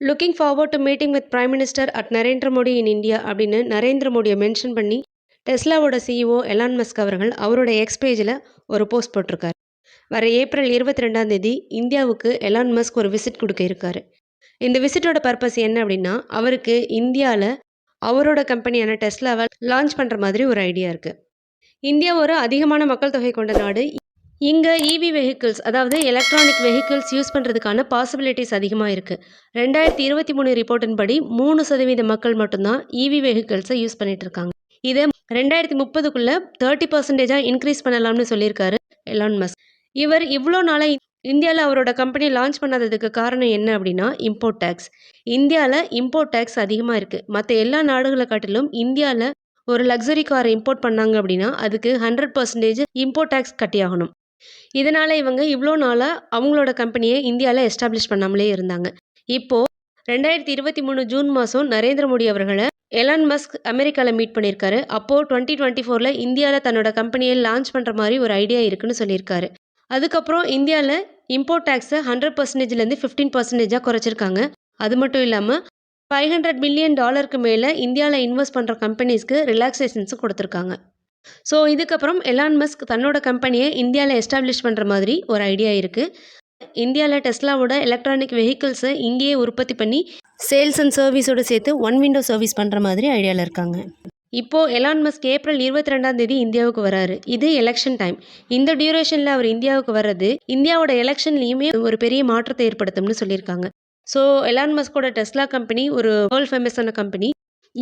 Looking forward to meeting with prime minister at Narendra Modi in India அப்படின்னு நரேந்திர மோடியை mention பண்ணி டெஸ்லாவோட CEO Elon Musk அவர்கள் அவரோட X பேஜில் ஒரு போஸ்ட் போட்டிருக்காரு. வர ஏப்ரல் இருபத்தி ரெண்டாம் தேதி இந்தியாவுக்கு எலான் மஸ்க் ஒரு விசிட் கொடுக்க இருக்காரு. இந்த விசிட்டோட பர்பஸ் என்ன அப்படின்னா அவருக்கு இந்தியாவில் அவரோட கம்பெனியான டெஸ்லாவை லான்ச் பண்ணுற மாதிரி ஒரு ஐடியா இருக்குது இந்தியா ஒரு அதிகமான மக்கள் தொகை கொண்ட நாடு. இங்கே இவி வெஹிக்கிள்ஸ் அதாவது எலக்ட்ரானிக் வெஹிக்கிள்ஸ் யூஸ் பண்ணுறதுக்கான பாசிபிலிட்டிஸ் அதிகமாக இருக்குது ரெண்டாயிரத்தி இருபத்தி மூணு ரிப்போர்ட்டின் படி மூணு சதவீத மக்கள் மட்டும்தான் இவி வெஹிக்கிள்ஸை யூஸ் பண்ணிட்டு இருக்காங்க. இதை ரெண்டாயிரத்தி முப்பதுக்குள்ளே தேர்ட்டி பர்சன்டேஜாக இன்க்ரீஸ் பண்ணலாம்னு சொல்லியிருக்காரு எலான் மஸ்க் இவர் இவ்வளோ நாளாக இந்தியாவில் அவரோட கம்பெனி லான்ச் பண்ணாததுக்கு காரணம் என்ன அப்படின்னா இம்போர்ட் டேக்ஸ் இந்தியாவில் இம்போர்ட் டேக்ஸ் அதிகமாக இருக்குது மற்ற எல்லா நாடுகளை காட்டிலும் இந்தியாவில் ஒரு லக்ஸரி காரை இம்போர்ட் பண்ணாங்க அப்படின்னா அதுக்கு ஹண்ட்ரட் பர்சன்டேஜ் இம்போர்ட் டேக்ஸ் கட்டியாகணும். இதனால் இவங்க இவ்வளோ நாளாக அவங்களோட கம்பெனியை இந்தியாவில் எஸ்டாப்ளிஷ் பண்ணாமலே இருந்தாங்க. இப்போது ரெண்டாயிரத்தி இருபத்தி மூணு ஜூன் மாதம் நரேந்திர மோடி அவர்களை எலான் மஸ்க் அமெரிக்காவில் மீட் பண்ணியிருக்காரு அப்போது டுவெண்ட்டி டுவெண்ட்டி ஃபோரில் இந்தியாவில் தன்னோட கம்பெனியை லான்ச் பண்ணுற மாதிரி ஒரு ஐடியா இருக்குன்னு சொல்லியிருக்காரு. அதுக்கப்புறம் இந்தியாவில் இம்போர்ட் டேக்ஸை ஹண்ட்ரட் பர்சன்டேஜ்லேருந்து ஃபிஃப்டீன் பர்சன்டேஜாக குறைச்சிருக்காங்க. அது மட்டும் இல்லாமல் ஃபைவ் ஹண்ட்ரட் மில்லியன் டாலருக்கு மேலே இந்தியாவில் இன்வெஸ்ட் பண்ணுற கம்பெனிஸ்க்கு ரிலாக்ஸேஷன்ஸும் கொடுத்துருக்காங்க. ஸோ இதுக்கப்புறம் எலான் மஸ்க் தன்னோட கம்பெனியை இந்தியாவில் எஸ்டாப்ளிஷ் பண்ணுற மாதிரி ஒரு ஐடியா இருக்குது இந்தியாவில் டெஸ்லாவோட எலக்ட்ரானிக் வெஹிக்கிள்ஸை இங்கேயே உற்பத்தி பண்ணி சேல்ஸ் அண்ட் சர்வீஸோடு சேர்த்து ஒன் விண்டோ சர்வீஸ் பண்ணுற மாதிரி ஐடியாவில் இருக்காங்க. இப்போது எலான் மஸ்க் ஏப்ரல் இருபத்தி ரெண்டாம் தேதி இந்தியாவுக்கு வராரு. இது எலெக்ஷன் டைம் இந்த டியூரேஷனில் அவர் இந்தியாவுக்கு வர்றது இந்தியாவோட எலெக்ஷன்லேயுமே ஒரு பெரிய மாற்றத்தை ஏற்படுத்தும்னு சொல்லியிருக்காங்க. ஸோ எலான் மஸ்கோட டெஸ்லா கம்பெனி ஒரு வேர்ல்ட் ஃபேமஸான கம்பெனி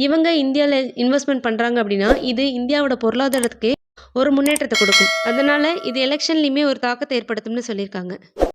இவங்க இந்தியாவில் இன்வெஸ்ட்மெண்ட் பண்ணுறாங்க அப்படின்னா இது இந்தியாவோட பொருளாதாரத்துக்கே ஒரு முன்னேற்றத்தை கொடுக்கும். அதனால் இது எலெக்ஷன்லேயுமே ஒரு தாக்கத்தை ஏற்படுத்தும்னு சொல்லியிருக்காங்க.